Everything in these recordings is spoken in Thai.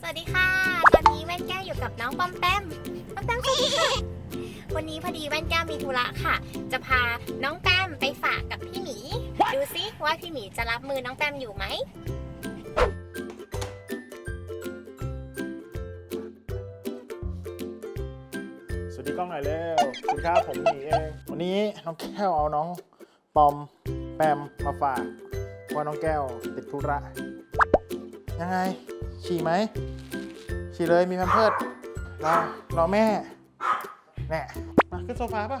สวัสดีค่ะ ตอนนี้แว่นแก้วอยู่กับน้องปอมแปมปอมแปมสวัสดีค่ะวันนี้พอดีแว่นแก้วมีธุระค่ะ จะพาน้องแปมไปฝากกับพี่หมี ดูซิว่าพี่หมีจะรับมือน้องแปมอยู่ไหม สวัสดีกล้องหน่อยเร็วสวัสดีครับผมหมีเอง วันนี้น้องแก้วเอาน้องปอมแปมมาฝากเพราะว่าน้องแก้วติดธุระ ยังไง ฉี่ไหมฉี่เลยมีแพมเพิร์ดรอรอแม่แน่มาขึ้นโซฟาป่ะ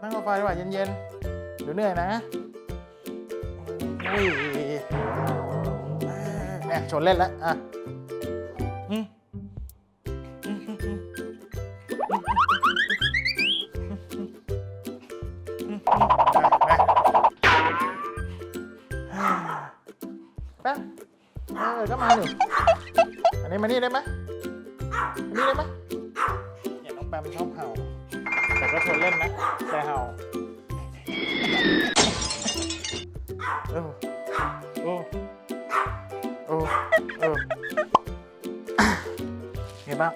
นั่งโซฟาดีกว่าเย็นๆเดี๋ยวเหนื่อยนะอุ้ยเนี่ยชนเล่นแล้วอะ นี่ได้ไหมนี่ได้ไหมเนี่ยน้องแปมชอบเห่า แต่ก็ชวนเล่นนะแต่เห่าโอ้โอ้โอ้โอ้ไงบ้าง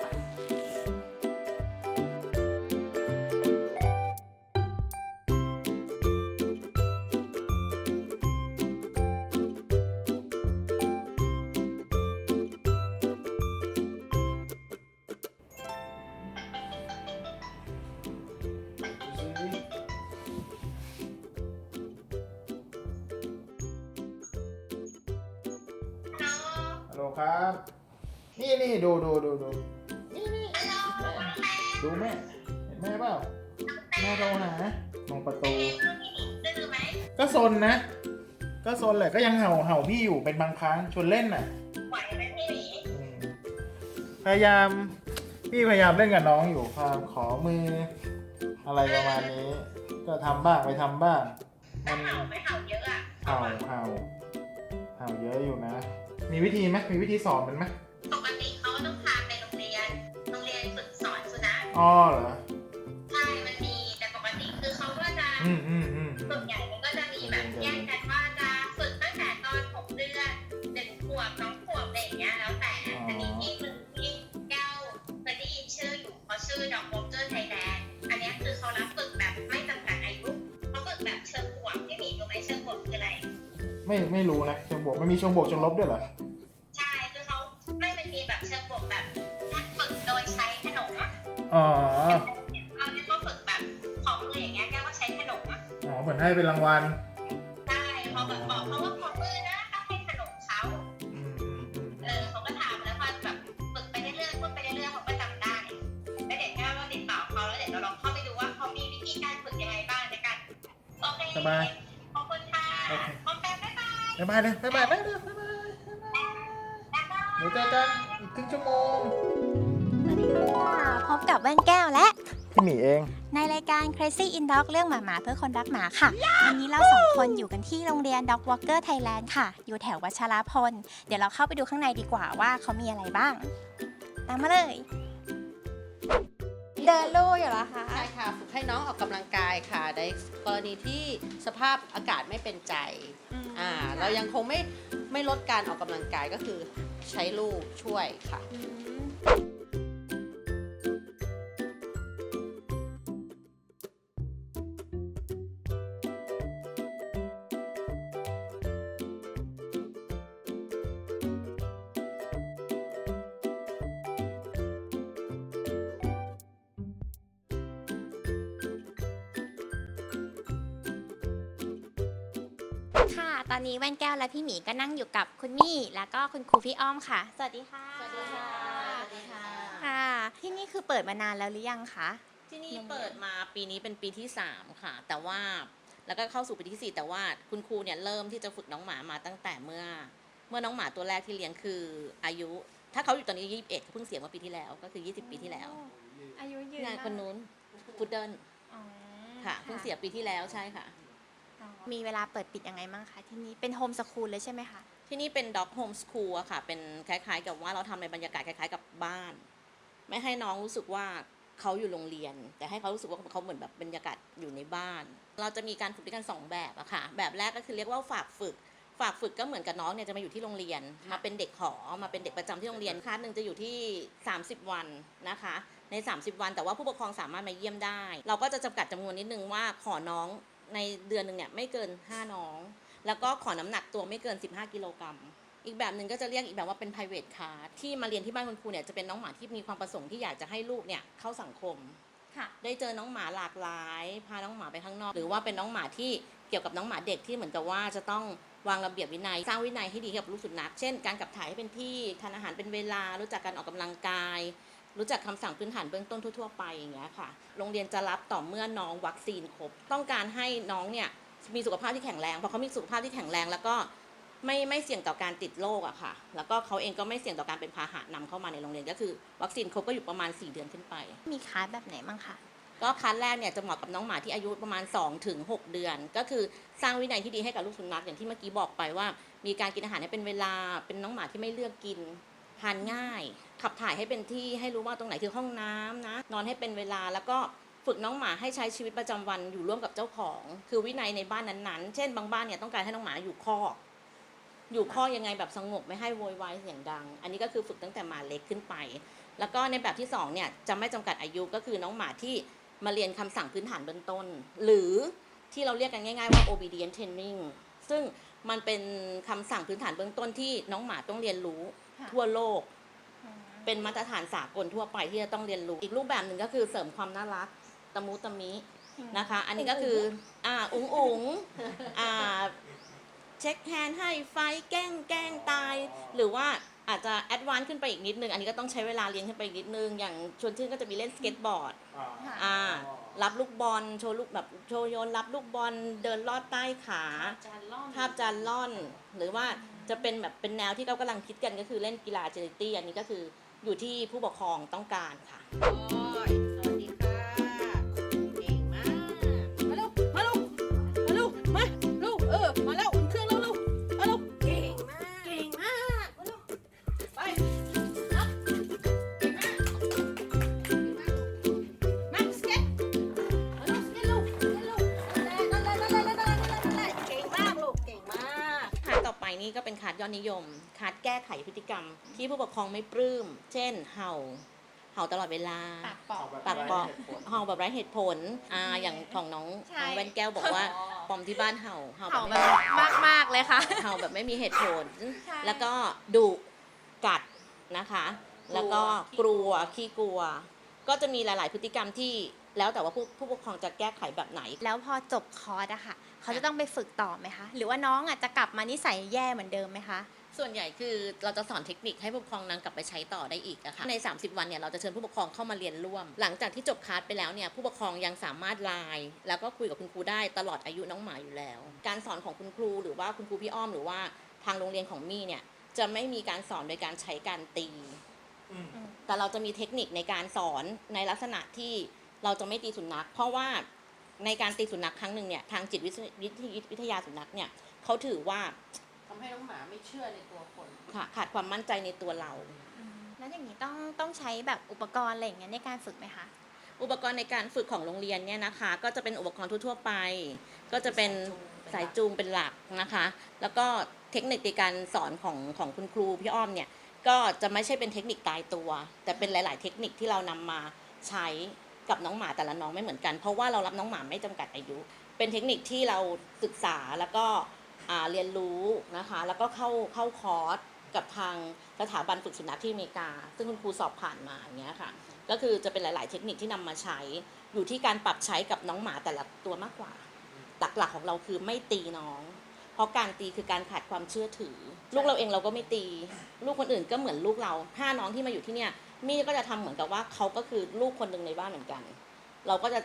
ครับ นี่นี่ดูดูดูดูนี่นี่ดูแม่เห็นแม่เปล่าแม่โทรหาตรงประตู ก็ซนนะ ก็ซนแหละก็ยังเห่าเห่าพี่อยู่เป็นบางครั้งชวนเล่นน่ะอืมพยายามพี่พยายามเล่นกับน้องอยู่พยายามขอมือ อะไรประมาณนี้ ก็ทำบ้างไม่ทำบ้างมันเห่าไม่เห่าเยอะอะเห่าเห่าเห่าเยอะอยู่นะ มีวิธีไหมมีวิธีสอนมันไหมปกติเขาก็ต้องพาไปโรงเรียน โรงเรียนฝึกสอนสุนัขอ๋อเหรอ ไม่ไม่รู้นะเชิงบวกมันมีเชิงบวกเชิงลบด้วยเหรอใช่คือเขาไม่มันมีแบบเชิงบวกแบบฝึกโดยใช้ขนมอ๋อเราเนี่ยก็ฝึกแบบของมืออย่างเงี้ยแกว่าใช้ขนมอะอ๋อเหมือนให้เป็นรางวัลได้พอแบบบอกเขาว่าของมือนะต้องให้ขนมเขาอืมอืมอืมเออเขาก็ทำแล้วพอแบบฝึกไปเรื่อยๆพูดไปเรื่อยๆเขาก็จำได้แล้วเดี๋ยวแก้วก็ติดต่อเขาแล้วเดี๋ยวเราลองเข้าไปดูว่าเขามีวิธีการฝึกยังไงบ้างในการโอเคสบายขอบคุณค่ะขอบคุณบ๊ายบายบ๊ายบายเลยบ๊ายบายบายบายบายบายบายบายเดี๋ยวเจอกันอีกครึ่งชั่วโมงสวัสดีค่ะพบกับแว่นแก้วและ พี่หมีเอง ในรายการ Crazy in Dog เรื่องหมาหมาเพื่อคนรักหมาค่ะ วันนี้เราสองคนอยู่กันที่โรงเรียน Dog Walker Thailand ค่ะ อยู่แถววัชรพล เดี๋ยวเราเข้าไปดูข้างในดีกว่าว่าเขามีอะไรบ้าง ตามมาเลย เดินลู่อยู่เหรอคะ ใช่ค่ะฝึกให้น้องออกกำลังกายค่ะ ในกรณีที่สภาพอากาศไม่เป็นใจอ่าเรายังคงไม่ไม่ลดการออกกำลังกายก็คือใช้ลูกช่วยค่ะ อืม ตอนนี้แว่นแก้วและพี่หมีก็นั่งอยู่กับคุณมี่ แล้วก็คุณครูพี่อ้อมค่ะ สวัสดีค่ะ สวัสดีค่ะ สวัสดีค่ะค่ะ ที่นี่คือเปิดมานานแล้วหรือยังคะ ที่นี่เปิดมาปีนี้เป็นปีที่ 3 ค่ะ แต่ว่าแล้วก็เข้าสู่ปีที่ 4 แต่ว่าคุณครูเนี่ยเริ่มที่จะฝึกน้องหมามาตั้งแต่เมื่อ เมื่อน้องหมาตัวแรกที่เลี้ยงคืออายุ ถ้าเขาอยู่ตอนนี้ 21เขาเพิ่งเสียเมื่อปีที่แล้วก็คือ 20 ปีที่แล้ว อายุยืนงานคนนู้นพุดเดิลอ๋อค่ะเพิ่งเสียปีที่แล้วใช่ค่ะอ๋อ มีเวลาเปิดปิดยังไงบ้างคะที่นี่เป็นโฮมสคูลเลยใช่ไหมคะ ที่นี่เป็น dog home school อะค่ะ เป็นคล้ายๆ กับว่าเราทำในบรรยากาศคล้ายๆ กับบ้าน ไม่ให้น้องรู้สึกว่าเขาอยู่โรงเรียน แต่ให้เขารู้สึกว่าเขาเหมือนแบบบรรยากาศอยู่ในบ้าน เราจะมีการฝึกด้วยกันสองแบบอะค่ะ แบบแรกก็คือเรียกว่าฝากฝึกฝฝากฝึกก็เหมือนกับน้องเนี่ยจะมาอยู่ที่โรงเรียน มาเป็นเด็กหอมาเป็นเด็กประจำที่โรงเรียนคลาสหนึ่งจะอยู่ที่ 30 วันนะคะใน 30 วัน แต่ว่าผู้ปกครองสามารถมาเยี่ยมได้ เราก็จะจำกัดจำนวนนิดนึงว่าขอน้อง ในเดือนหนึ่งเนี่ยไม่เกิน 5 น้อง แล้วก็ขอน้ำหนักตัวไม่เกิน 15 กิโลกรัม อีกแบบหนึ่งก็จะเรียกอีกแบบว่าเป็น private class ที่มาเรียนที่บ้านคุณครูเนี่ยจะเป็นน้องหมาที่มีความประสงค์ที่อยากจะให้ลูกเนี่ยเข้าสังคมค่ะได้เจอน้องหมาหลากหลาย พาน้องหมาไปข้างนอก หรือว่าเป็นน้องหมาที่เกี่ยวกับน้องหมาเด็กที่เหมือนกับว่าจะต้องวางระเบียบวินัย สร้างวินัยให้ดีกับลูกสุนัข เช่น การขับถ่ายให้เป็นที่ ทานอาหารเป็นเวลา รู้จักการออกกำลังกาย รู้จักคำสั่งพื้นฐานเบื้องต้นทั่วๆไปอย่างเงี้ยค่ะ โรงเรียนจะรับต่อเมื่อน้องวัคซีนครบ ต้องการให้น้องเนี่ยมีสุขภาพที่แข็งแรงพอเขามีสุขภาพที่แข็งแรงแล้วก็ไม่ไม่เสี่ยงต่อการติดโรคอะค่ะ แล้วก็เขาเองก็ไม่เสี่ยงต่อการเป็นพาหะนำเข้ามาในโรงเรียนก็คือ วัคซีนครบก็อยู่ประมาณ 4 เดือนขึ้นไป มีคลาสแบบไหนบ้างคะก็คัสแรกเนี่ยจะเหมาะกับน้องหมาที่อายุประมาณ2ถึง6เดือน ก็คือสร้างวินัยที่ดีให้กับลูกสุนัขอย่างที่เมื่อกี้บอกไปว่า มีการกินอาหารให้เป็นเวลาเป็นน้องหมาที่ไม่เลือกกิน ทานง่าย ขับถ่ายให้เป็นที่ให้รู้ว่าตรงไหนคือห้องน้ำนะ นอนให้เป็นเวลาแล้วก็ฝึกน้องหมาให้ใช้ชีวิตประจำวันอยู่ร่วมกับเจ้าของ คือวินัยในบ้านนั้นๆ เช่นบางบ้านเนี่ยต้องการให้น้องหมาอยู่คอกอยู่คอกยังไงแบบสงบไม่ให้โวยวายเสียงดัง อันนี้ก็คือฝึกตั้งแต่หมาเล็กขึ้นไป แล้วก็ในแบบที่สองเนี่ยจะไม่จำกัดอายุก็คือน้องหมาที่มาเรียนคำสั่งพื้นฐานเบื้องต้น หรือที่เราเรียกกันง่ายๆว่า obedient training ซึ่งมันเป็นคำสั่งพื้นฐานเบื้องต้นที่น้องหมาต้องเรียนรู้ ค่ะ ทั่วโลก เป็นมาตรฐานสากลทั่วไปที่จะต้องเรียนรู้ อีกรูปแบบหนึ่งก็คือเสริมความน่ารักตะมุตะมินะคะ อันนี้ก็คืออ่าอุ๋งอุ๋งอ่าเช็คแฮนด์ให้ไฟแกล้งแกล้งตาย หรือว่าอาจจะแอดวานซ์ขึ้นไปอีกนิดนึง อันนี้ก็ต้องใช้เวลาเรียนขึ้นไปอีกนิดนึง อย่างชวนชื่นก็จะมีเล่นสเก็ตบอร์ดค่ะอ่า รับลูกบอลโชว์ลูกแบบโชว์โยนรับลูกบอลเดินลอดใต้ขาภาพจานล่อน หรือว่าจะเป็นแบบเป็นแนวที่เขากำลังคิดกันก็คือเล่นกีฬาเจลิตี้อันนี้ก็คืออยู่ที่ผู้ปกครองต้องการค่ะ โอ้ย ยอดนิยมคาร์ดแก้ไขพฤติกรรม ที่ผู้ปกครองไม่ปลื้ม เช่น เห่า เห่าตลอดเวลา ปากปอก ปากปอกเห่าแบบไร้เหตุผลอ่าอย่างของน้องใช่ น้องแว่นแก้วบอกว่าปอมที่บ้านเห่า เห่าแบเห่าบแบไม่บมากมาก ๆ เลยค่ะ เห่าแบบไม่มีเหตุผล ใช่ แล้วก็ดุกัดนะคะ แล้วก็กลัวขี้กลัว ก็จะมีหลาย ๆ พฤติกรรมที่ แล้วแต่ว่าผู้ผู้ปกครองจะแก้ไขแบบไหน แล้วพอจบคอร์สอะค่ะ เขาจะต้องไปฝึกต่อไหมคะ หรือว่าน้องอะจะกลับมานิสัยแย่เหมือนเดิมไหมคะส่วนใหญ่คือเราจะสอนเทคนิคให้ผู้ปกครองนำกลับไปใช้ต่อได้อีกอะค่ะใน 30 วันเนี่ยเราจะเชิญผู้ปกครองเข้ามาเรียนร่วม หลังจากที่จบคลาสไปแล้วเนี่ยผู้ปกครองยังสามารถไลน์แล้วก็คุยกับคุณครูได้ตลอดอายุน้องหมาอยู่แล้ว การสอนของคุณครูหรือว่าคุณครูพี่อ้อมหรือว่าทางโรงเรียนของมี่เนี่ยจะไม่มีการสอนโดยการใช้การตี แต่เราจะมีเทคนิคในการสอนในลักษณะที่ เราจะไม่ตีสุนัข เพราะว่าในการตีสุนัขครั้งหนึ่งเนี่ยทางจิตวิทยวิทยวิทยาสุนัขเนี่ยเขาถือว่าทำให้น้องหมาไม่เชื่อในตัวคนขาขาดความมั่นใจในตัวเรา แล้วอย่างนี้ต้องต้องใช้แบบอุปกรณ์อะไรอย่างเงี้ยในการฝึกไหมคะ อุปกรณ์ในการฝึกของโรงเรียนเนี่ยนะคะ ก็จะเป็นอุปกรณ์ทั่วๆไป ก็จะเป็นสายจูงเป็นหลักนะคะ แล้วก็เทคนิคในการสอนของของคุณครูพี่อ้อมเนี่ยก็จะไม่ใช่เป็นเทคนิคตายตัว แต่เป็นหลาย ๆ เทคนิคที่เรานำมาใช้ กับน้องหมาแต่ละน้องไม่เหมือนกัน เพราะว่าเรารับน้องหมาไม่จำกัดอายุ เป็นเทคนิคที่เราศึกษาแล้วก็เรียนรู้นะคะ แล้วก็เข้าเข้าคอร์สกับทางสถาบันฝึกสุนัขที่อเมริกา ซึ่งคุณครูสอบผ่านมาอย่างเงี้ยค่ะ ก็คือจะเป็นหลาย ๆ เทคนิคที่นำมาใช้ อยู่ที่การปรับใช้กับน้องหมาแต่ละตัวมากกว่า หลัก ๆ ของเราคือไม่ตีน้อง ราะการตีคือการขาดความเชื่อถือ ลูกเราเองเราก็ไม่ตี ลูกคนอื่นก็เหมือนลูกเราห้าน้องที่มาอยู่ที่เนี่ยมี่ก็จะทำเหมือนกับว่าเขาก็คือลูกคนหนึ่งในบ้านเหมือนกัน เราก็จะ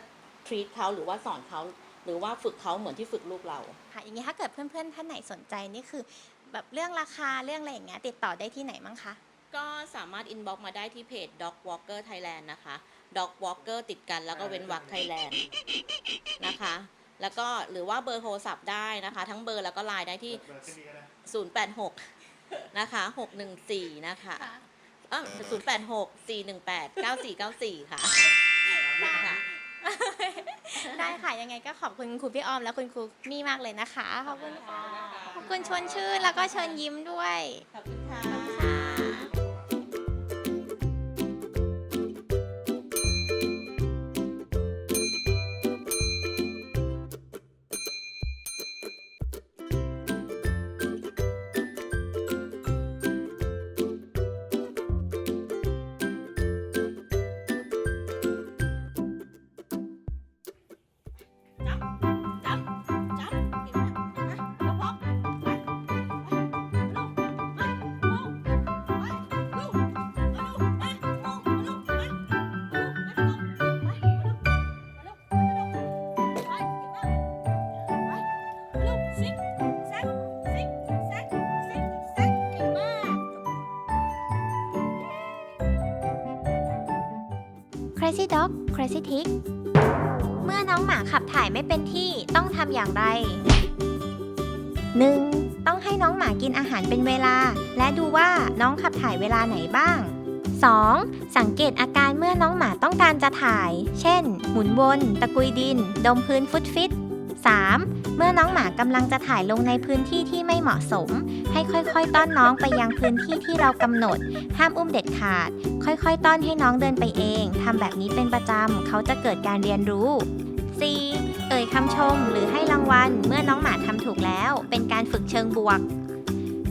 treat เขาหรือว่าสอนเขาหรือว่าฝึกเขาเหมือนที่ฝึกลูกเราค่ะอย่างนี้ถ้าเกิดเพื่อนๆท่านไหนสนใจนี่คือ แบบเรื่องราคาเรื่องอะไรอย่างเงี้ยติดต่อได้ที่ไหนมั้งคะก็สามารถ inbox มาได้ที่เพจ Dog Walker Thailand นะคะ Dog Walker ติดกันแล้วก็เว้นวรรค Thailand นะคะ แล้วก็หรือว่าเบอร์โทรศัพท์ได้นะคะ ทั้งเบอร์แล้วก็ไลน์ได้ที่ 086 นะคะ 614 นะคะอะ086 418 9494 ค่ะค่ะ ได้ค่ะ ยังไงก็ขอบคุณครูพี่ออมและคุณครูมี่มากเลยนะคะ ขอบคุณค่ะ ขอบคุณชวนชื่นแล้วก็เชิญยิ้มด้วย ขอบคุณค่ะ Crazy Dog Crazy Tick เมื่อน้องหมาขับถ่ายไม่เป็นที่ต้องทำอย่างไร 1. ต้องให้น้องหมากินอาหารเป็นเวลา และดูว่าน้องขับถ่ายเวลาไหนบ้าง 2. สังเกตอาการเมื่อน้องหมาต้องการจะถ่าย เช่น หมุนวน ตะกุยดิน ดมพื้นฟุตฟิต 3. เมื่อน้องหมากำลังจะถ่ายลงในพื้นที่ที่ไม่เหมาะสม ให้ค่อยๆ ต้อนน้องไปยังพื้นที่ที่เรากำหนด ห้ามอุ้มเด็ดขาด ค่อยๆ ต้อนให้น้องเดินไปเองทำแบบนี้เป็นประจำเขาจะเกิดการเรียนรู้ 4. เอ่ยคำชมหรือให้รางวัล เมื่อน้องหมาทำถูกแล้ว เป็นการฝึกเชิงบวก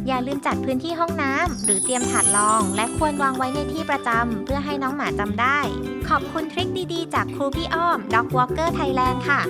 อย่าลืมจัดพื้นที่ห้องน้ำหรือเตรียมถาดรอง และควรวางไว้ในที่ประจำเพื่อให้น้องหมาจำได้ ขอบคุณทริคดีๆ จากครูพี่อ้อม Dog Walker Thailand ค่ะ